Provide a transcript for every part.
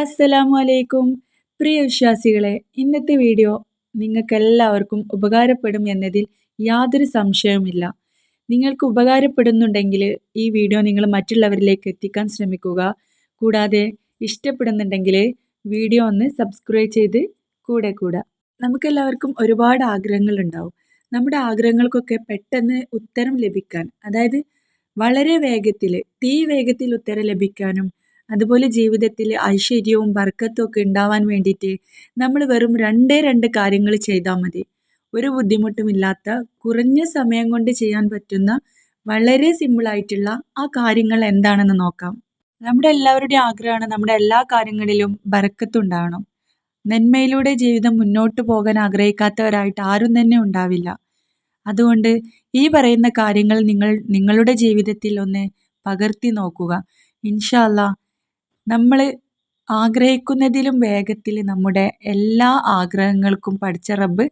അസ്സലാമു അലൈക്കും പ്രിയ വിശ്വാസികളെ ഇന്നത്തെ വീഡിയോ നിങ്ങൾക്കെല്ലാവർക്കും ഉപകാരപ്പെടും എന്നതിൽ യാതൊരു സംശയവുമില്ല. നിങ്ങൾക്ക് ഉപകാരപ്പെടുന്നുണ്ടെങ്കിൽ ഈ വീഡിയോ നിങ്ങൾ മറ്റുള്ളവരിലേക്ക് എത്തിക്കാൻ ശ്രമിക്കുക. കൂടാതെ ഇഷ്ടപ്പെടുന്നുണ്ടെങ്കിൽ വീഡിയോ ഒന്ന് സബ്സ്ക്രൈബ് ചെയ്ത് കൂടെ കൂടാ നമുക്കെല്ലാവർക്കും ഒരുപാട് ആഗ്രഹങ്ങളുണ്ടാവും. നമ്മുടെ ആഗ്രഹങ്ങൾക്കൊക്കെ പെട്ടെന്ന് ഉത്തരം ലഭിക്കാൻ അതായത് വളരെ വേഗത്തിൽ തീ വേഗത്തിൽ ഉത്തരം ലഭിക്കാനും അതുപോലെ ജീവിതത്തിൽ ഐശ്വര്യവും ബർക്കത്തും ഒക്കെ ഉണ്ടാവാൻ വേണ്ടിയിട്ട് നമ്മൾ വെറും രണ്ടേ രണ്ട് കാര്യങ്ങൾ ചെയ്താൽ മതി. ഒരു ബുദ്ധിമുട്ടുമില്ലാത്ത കുറഞ്ഞ സമയം കൊണ്ട് ചെയ്യാൻ പറ്റുന്ന വളരെ സിമ്പിളായിട്ടുള്ള ആ കാര്യങ്ങൾ എന്താണെന്ന് നോക്കാം. നമ്മുടെ എല്ലാവരുടെയും ആഗ്രഹമാണ് നമ്മുടെ എല്ലാ കാര്യങ്ങളിലും ബർക്കത്തുണ്ടാവണം നന്മയിലൂടെ ജീവിതം മുന്നോട്ട് പോകാൻ ആഗ്രഹിക്കാത്തവരായിട്ട് ആരും തന്നെ ഉണ്ടാവില്ല. അതുകൊണ്ട് ഈ പറയുന്ന കാര്യങ്ങൾ നിങ്ങൾ നിങ്ങളുടെ ജീവിതത്തിൽ ഒന്ന് പകർത്തി നോക്കുക. ഇൻഷാല്ല നമ്മൾ ആഗ്രഹിക്കുന്നതിലും വേഗത്തിൽ നമ്മുടെ എല്ലാ ആഗ്രഹങ്ങൾക്കും പഠിച്ച റബ്ബ്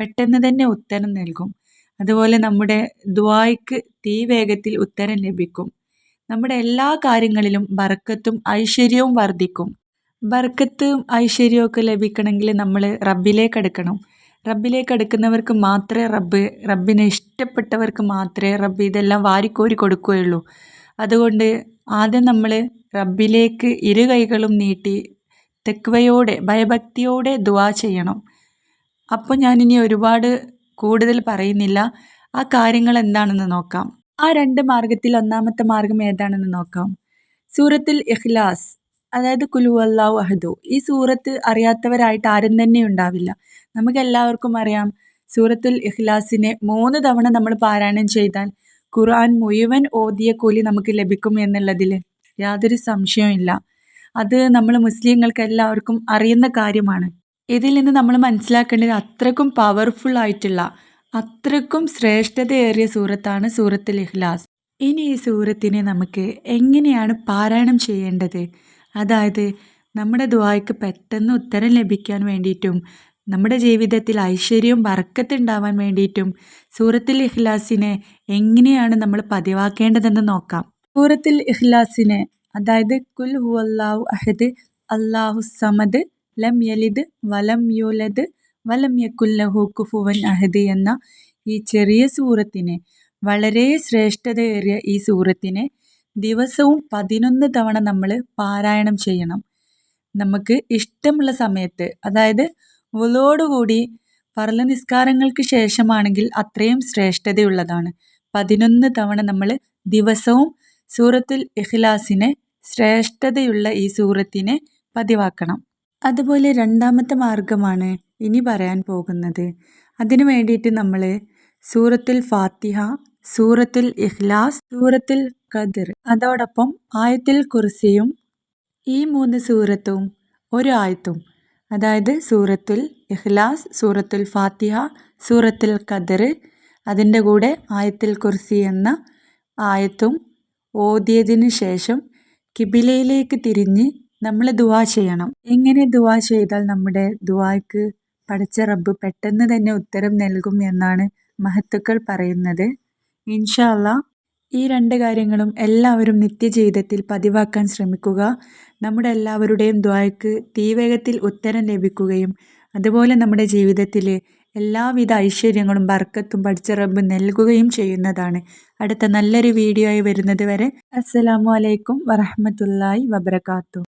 പെട്ടെന്ന് തന്നെ ഉത്തരം നൽകും. അതുപോലെ നമ്മുടെ ദ്വായ്ക്ക് തീ വേഗത്തിൽ ഉത്തരം ലഭിക്കും. നമ്മുടെ എല്ലാ കാര്യങ്ങളിലും ബർക്കത്തും ഐശ്വര്യവും വർദ്ധിക്കും. ബർക്കത്തും ഐശ്വര്യവും ലഭിക്കണമെങ്കിൽ നമ്മൾ റബ്ബിലേക്ക് അടുക്കണം. റബ്ബിലേക്ക് അടുക്കുന്നവർക്ക് മാത്രമേ റബ്ബ് റബ്ബിനെ ഇഷ്ടപ്പെട്ടവർക്ക് മാത്രമേ റബ്ബ് ഇതെല്ലാം വാരിക്കോരി കൊടുക്കുകയുള്ളൂ. അതുകൊണ്ട് ആദ്യം നമ്മൾ റബ്ബിലേക്ക് ഇരു കൈകളും നീട്ടി തെക്കുവയോടെ ഭയഭക്തിയോടെ ദുവാ ചെയ്യണം. അപ്പോൾ ഞാനിനി ഒരുപാട് കൂടുതൽ പറയുന്നില്ല. ആ കാര്യങ്ങൾ എന്താണെന്ന് നോക്കാം. ആ രണ്ട് മാർഗത്തിൽ ഒന്നാമത്തെ മാർഗം ഏതാണെന്ന് നോക്കാം. സൂറത്തിൽ ഇഖ്ലാസ് അതായത് കുലു അള്ളാഹു അഹദു. ഈ സൂറത്ത് അറിയാത്തവരായിട്ട് ആരും തന്നെ ഉണ്ടാവില്ല. നമുക്ക് എല്ലാവർക്കും അറിയാം സൂറത്തുൽ ഇഖ്ലാസിനെ മൂന്ന് തവണ നമ്മൾ പാരായണം ചെയ്താൽ ഖുർആൻ മുഴുവൻ ഓതിയ കൂലി നമുക്ക് ലഭിക്കും എന്നുള്ളതിൽ യാതൊരു സംശയവുമില്ല അത് നമ്മൾ മുസ്ലിങ്ങൾക്ക് എല്ലാവർക്കും അറിയുന്ന കാര്യമാണ്. ഇതിൽ നിന്ന് നമ്മൾ മനസ്സിലാക്കേണ്ടത് അത്രക്കും പവർഫുൾ ആയിട്ടുള്ള അത്രക്കും ശ്രേഷ്ഠതയേറിയ സൂറത്താണ് സൂറത്തുൽ ഇഖ്ലാസ്. ഇനി ഈ സൂറത്തിനെ നമുക്ക് എങ്ങനെയാണ് പാരായണം ചെയ്യേണ്ടത്? അതായത് നമ്മുടെ ദുആയ്ക്ക് പെട്ടെന്ന് ഉത്തരം ലഭിക്കാൻ വേണ്ടിയിട്ടും നമ്മുടെ ജീവിതത്തിൽ ഐശ്വര്യവും ബർക്കത്തുണ്ടാവാൻ വേണ്ടിയിട്ടും സൂറത്തിൽ ഇഖ്ലാസിനെ എങ്ങനെയാണ് നമ്മൾ പതിവാക്കേണ്ടതെന്ന് നോക്കാം. സൂറത്തുൽ ഇഖ്ലാസിനെ അതായത് കുൽ ഹുവല്ലാഹു അഹദ് അല്ലാഹു സമദ് ലം യലിദ് വലം യൂലദ് വലം യക്കുല്ലഹു കുഫുവൻ അഹദ് എന്ന ഈ ചെറിയ സൂറത്തിനെ വളരെ ശ്രേഷ്ഠതയേറിയ ഈ സൂറത്തിനെ ദിവസവും പതിനൊന്ന് തവണ നമ്മൾ പാരായണം ചെയ്യണം. നമുക്ക് ഇഷ്ടമുള്ള സമയത്ത് അതായത് വുളോടുകൂടി പറല നിസ്കാരങ്ങൾക്ക് ശേഷമാണെങ്കിൽ അത്രയും ശ്രേഷ്ഠതയുള്ളതാണ്. പതിനൊന്ന് തവണ നമ്മൾ ദിവസവും സൂറത്തുൽ ഇഖ്ലാസിനെ ശ്രേഷ്ഠതയുള്ള ഈ സൂറത്തിനെ പതിവാക്കണം. അതുപോലെ രണ്ടാമത്തെ മാർഗമാണ് ഇനി പറയാൻ പോകുന്നത്. അതിനു വേണ്ടിയിട്ട് നമ്മൾ സൂറത്തുൽ ഫാത്തിഹ സൂറത്തുൽ ഇഖ്ലാസ് സൂറത്തുൽ ഖദർ അതോടൊപ്പം ആയത്തിൽ കുർസിയും ഈ മൂന്ന് സൂറത്തും ഒരു ആയത്തും. അതായത് സൂറത്തുൽ ഇഖ്ലാസ് സൂറത്തുൽ ഫാത്തിഹ സൂറത്തുൽ ഖദർ അതിന്റെ കൂടെ ആയത്തിൽ കുർസി എന്ന ആയത്തും ഓതിയതിന് ശേഷം കിബിലയിലേക്ക് തിരിഞ്ഞ് നമ്മൾ ദുവാ ചെയ്യണം. എങ്ങനെ ദുവാ ചെയ്താൽ നമ്മുടെ ദുവായ്ക്ക് പഠിച്ച റബ്ബ് പെട്ടെന്ന് തന്നെ ഉത്തരം നൽകും എന്നാണ് മഹത്തുക്കൾ പറയുന്നത്. ഇൻഷാ ഈ രണ്ട് കാര്യങ്ങളും എല്ലാവരും നിത്യജീവിതത്തിൽ പതിവാക്കാൻ ശ്രമിക്കുക. നമ്മുടെ എല്ലാവരുടെയും ദ്വായ്ക്ക് തീവേഗത്തിൽ ഉത്തരം ലഭിക്കുകയും അതുപോലെ നമ്മുടെ ജീവിതത്തിൽ എല്ലാവിധ ഐശ്വര്യങ്ങളും ബർക്കത്തും പഠിച്ച റബ്ബ് നൽകുകയും ചെയ്യുന്നതാണ്. അടുത്ത നല്ലൊരു വീഡിയോ ആയി വരുന്നത് വരെ അസ്സലാമു അലൈക്കും വറഹമത്തല്ലായി വബർക്കാത്തു